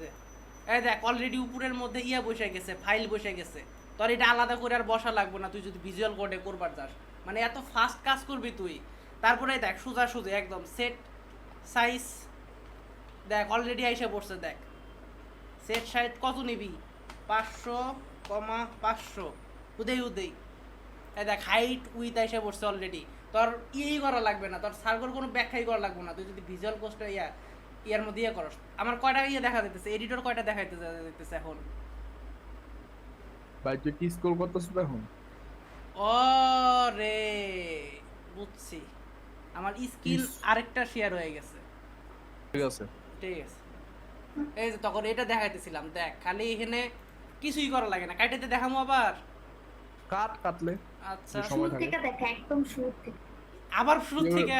যে এই দেখ অলরেডি উপরের মধ্যে ইয়া বসে গেছে ফাইল বসে গেছে। তোর এটা আলাদা করে আর বসা লাগবে না, তুই যদি ভিজুয়াল কোডে করবার যাস। মানে এত ফাস্ট কাজ করবি তুই। তারপরে দেখ, সোজা সোজা, একদম সেট সাইজ দেখ অলরেডি আইসা পড়ছে, দেখ। সেট সাইজ কত নিবি? পাঁচশো কমা পাঁচশো। উদয় উদয় এই দেখ হাইট উইথ এসে পড়ছে অলরেডি তোর ইয়েই করা লাগবে না, তোর সার্কল কোনো ব্যাখ্যাই করা লাগবে না। তুই যদি ভিজুয়াল কোস্টে ইয়া ইয়ার মধ্যে ইয়ে করস। আমার কয়টা ইয়ে দেখা দিতেছে এডিটর কয়টা দেখা দিতেছে এখন? ভাই তুই কি স্কোর করতেছিস এখন? ও রে বুঝছি। আমার স্কিল আরেকটা শেয়ার হয়ে গেছে। ঠিক আছে। ঠিক আছে। এই যে তখন এটা দেখাইতেছিলাম দেখ খালি এখানে কিছুই করা লাগে না। কাইটাতে দেখামো আবার? কাট কাটলে। আচ্ছা। সময় শুরু থেকে। দেখা একদম শুরু থেকে। আবার শুরু থেকে?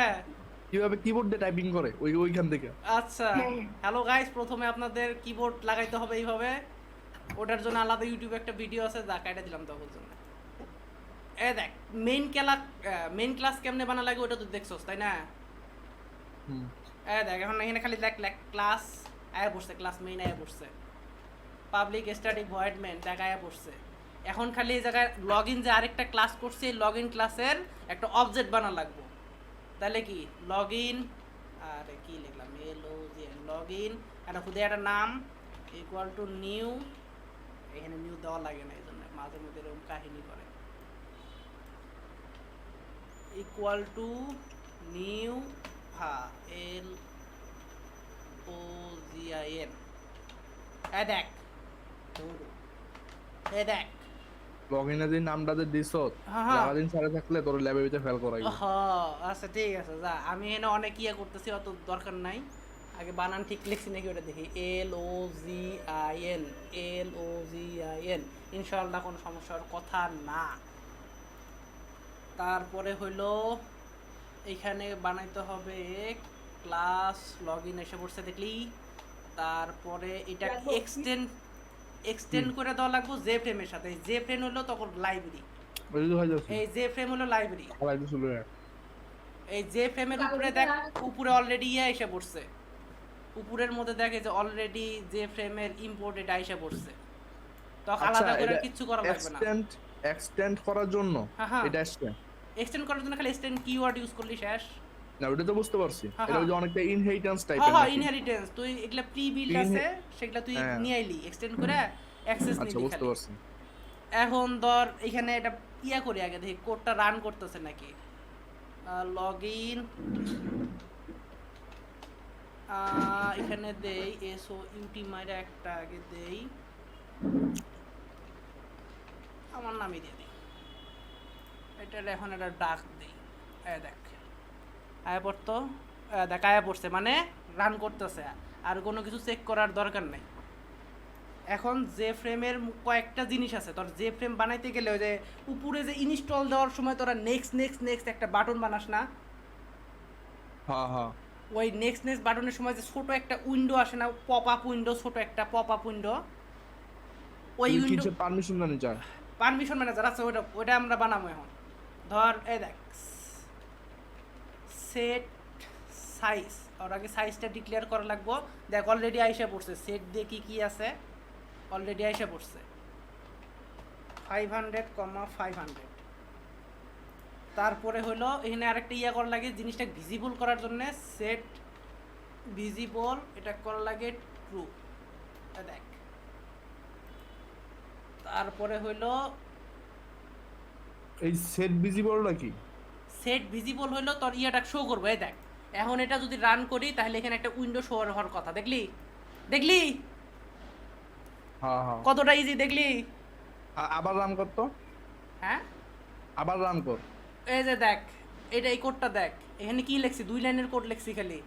কীভাবে কিবোর্ড দিয়ে টাইপিং করে? ওই ওইখান থেকে। আচ্ছা হ্যাঁ। হ্যালো গাইস প্রথমে আপনাদের কিবোর্ড লাগাইতে হবে এইভাবে। ওটার জন্য আলাদা ইউটিউবে একটা ভিডিও আছে যা কাটা দিলাম তখন জন্য। এ দেখ মেইন ক্লাস মেইন ক্লাস কেমনে বানা লাগে ওটা তুই দেখছস তাই না? হুম। এ দেখ এখন এখানে খালি দেখ ক্লাস আয়া পড়ছে ক্লাস মেইন আয়া পড়ছে। পাবলিক স্ট্যাটিক ভয়েড মেন দেখ আয়া পড়ছে। এখন খালি এই জায়গায় লগ ইন যে আরেকটা ক্লাস করছে লগ ইন ক্লাসের একটা অবজেক্ট বানা লাগবে তাহলে কি? লগ ইন আর কি লিখলাম? এল ও জি লগ ইন একটা খুদে একটা নাম ইকুয়াল টু নিউ এখানে নিউ দেওয়া লাগে না এই জন্য মাঝে মধ্যে এরকম কাহিনী করে। Equal to new Ha L O G I N এ দেখ। ধরো। এ দেখ। লগ ইনে যে নামটা যে। সারাদিন সারে থাকলে তোর ল্যাবের ভিতরে ফেল করাই হ আচ্ছা ঠিক আছে যা। আমি এখানে অনেক ইয়ে করতেছি অত দরকার নাই। আগে বানান ঠিক লিখছি নাকি ওটা দেখি। L O G I N L O G I N. ইনশাল্লাহ কোনো সমস্যার কথা না। তারপরে হইল এখানে বানাইতে হবে ক্লাস লগ ইন এসে পড়ছে দেখলি। তারপরে এটা। এক্সটেন্ড এক্সটেন্ড করে দেওয়া লাগবে জে ফ্রেমের সাথে। জে ফ্রেম হলো তখন লাইব্রেরি এই জে ফ্রেম হলো লাইব্রেরি এই যে ফ্রেমের উপরে দেখ উপরে অলরেডি ইয়ে এসে পড়ছে। উপরের মধ্যে দেখে যে অলরেডি যে ফ্রেমের ইম্পোর্ট এটা এসে পড়ছে। তো আচ্ছা, আলাদা করে কিচ্ছু করা লাগবে না। এক্সটেন্ড এক্সটেন্ড করার জন্য হ্যাঁ, হ্যাঁ। এটা এক্সটেন্ড করার জন্য খালি এক্সটেন্ড কিওয়ার্ড ইউজ করলি শেষ। না ওটা তো বুঝতে পারছি। এটা যে। অনেকটা ইনহেরিটেন্স হ্যাঁ টাইপের হ্যাঁ ইনহেরিটেন্স তুই এগুলা প্রি বিল্ড আছে সেগুলা তুই হ্যাঁ। নিয়ে আইলি এক্সটেন্ড করে অ্যাক্সেস আচ্ছা বুঝতে পারছি। এখন ধর এখানে এটা ইয়া করি আগে দেখি কোডটা রান করতেছে নাকি? লগ ইন এখানে দেই এসও ইউটি মাইরা একটা আগে দেই। আমার নামই দিয়ে দিই। এটা এখন একটা ডাক দেই। দেখ। আয়া পড়তো দেখ আয়া পড়ছে মানে রান করতেছে। আর কোনো কিছু চেক করার দরকার নেই। এখন জে ফ্রেমের কয়েকটা জিনিস আছে তোর জে ফ্রেম বানাইতে গেলে ওই যে উপরে যে ইনস্টল দেওয়ার সময় তোরা নেক্সট নেক্সট নেক্সট একটা বাটন বানাস না? ওই নেক্সট নেক্সট বাটনের সময় যে ছোট একটা উইন্ডো আসে না পপ আপ উইন্ডো ছোট একটা পপ আপ উইন্ডো ওই উইন্ডো পারমিশন নিচে পারমিশন ম্যানেজার আছে ওটা ওটা আমরা বানাবো এখন। ধর এই দেখ সেট সাইজ ওর আগে সাইজটা ডিক্লেয়ার করা লাগবো। দেখ অলরেডি আইসা পড়ছে। সেট দিয়ে কি কি আছে? অলরেডি আইসা পড়ছে। Five hundred comma five hundred তারপরে হলো, এখানে আরেকটা ইয়া করা লাগে, জিনিসটা ভিজিবল করার জন্য সেট ভিজিবল এটা করা লাগে ট্রু দেখ। তারপরে হইল এই সেট ভিজিবলটা কি? সেট ভিজিবল হইল তোর ইয়েটা শো করবে এই দেখ। এখন এটা যদি রান করি তাহলে এখানে একটা উইন্ডো শো হওয়ার কথা দেখলি? দেখলি? হ্যাঁ হ্যাঁ। কতটা ইজি দেখলি? আবার রান কর তো। হ্যাঁ? আবার রান কর। এই যে দেখ এটা এই কোডটা দেখ। এখানে কি লিখছি? দুই লাইনের কোড লিখছি খালি।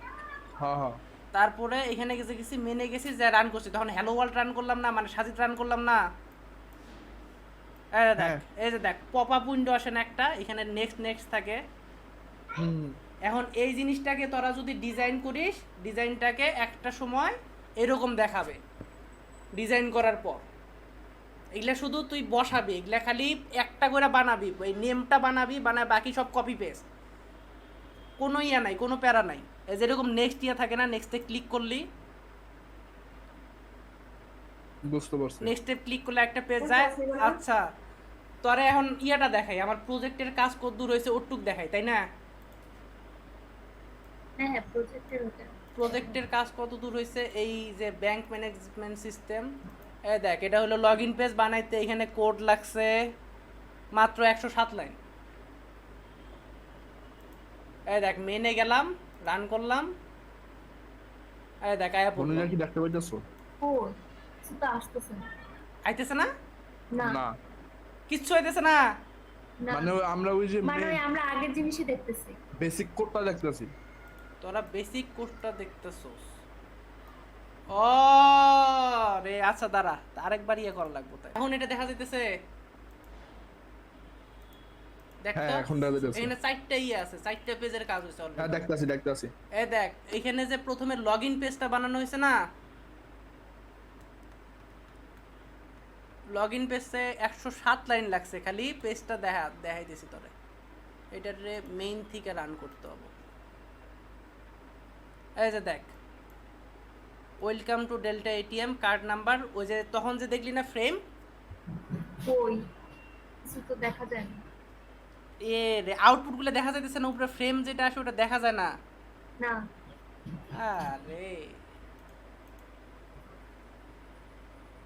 হ্যাঁ হ্যাঁ। তারপরে এখানে গেছে গেছি মেনে গেছি যে রান করছি। তখন হ্যালো ওয়ার্ল্ড রান করলাম না মানে সাজিদ রান করলাম না। দেখ হ্যাঁ। এই যে দেখ পপ আপ উইন্ডো আসে না একটা এখানে নেক্সট নেক্সট থাকে। এখন এই জিনিসটাকে তোরা যদি ডিজাইন করিস ডিজাইনটাকে একটা সময় এরকম দেখাবে ডিজাইন করার পর। এগুলা শুধু তুই বসাবি এগুলা খালি একটা করে বানাবি ওই নেমটা বানাবি বানায় বাকি সব কপি পেস্ট কোনো ইয়া নাই কোনো প্যারা নাই। যেরকম নেক্সট ইয়া থাকে না নেক্সটে ক্লিক করলি। বুঝতে পারছি। নেক্সটে ক্লিক করলে একটা পেজ যায়। আচ্ছা। তোরে এখন ইয়াটা দেখাই আমার প্রজেক্টের কাজ কত দূর হয়েছে ওটুক দেখাই তাই না? হ্যাঁ হ্যাঁ প্রজেক্টের কাজ কত দূর হয়েছে এই যে ব্যাংক ম্যানেজমেন্ট সিস্টেম এই দেখ এটা হলো লগ ইন পেজ বানাইতে এখানে কোড লাগছে মাত্র একশো সাত লাইন। এ দেখ মেনে গেলাম রান করলাম এই দেখ আয়া পড়ল। কি দেখতে পাইতেছো? ও তো আসতেছে না। আইতেছে না? না। না। কিচ্ছু হইতেছে না। মানে আমরা ওই যে মানে আমরা আগের জিনিসই দেখতেছি। বেসিক কোডটা দেখতেছি। তোরা বেসিক কোর্সটা দেখতেছস। ও রে আচ্ছা দাঁড়া আরেকবার ইয়ে করা লাগবে তাই। এখন এটা দেখা যাইতেছে। দেখ এখন দেখা এখানে আছে চারটা পেজের কাজ হয়েছে already। দেখতেছি দেখতেছি। দেখ এখানে যে প্রথমে লগইন পেজটা বানানো হয়েছে না লগইন পেজে একশো সাত লাইন লাগছে খালি পেজটা দেখা দেখাইতেছি তোরে। এটার মেইন থেকে রান করতে হবে। এই যে দেখ welcome to Delta ATM card number ওই যে তখন যে দেখলি না ফ্রেম ওই কিছু তো দেখা যায় না। এ রে আউটপুটগুলো দেখা যাইতেছে না উপরে ফ্রেম যেটা আসে ওটা দেখা যায় না। না। আরে।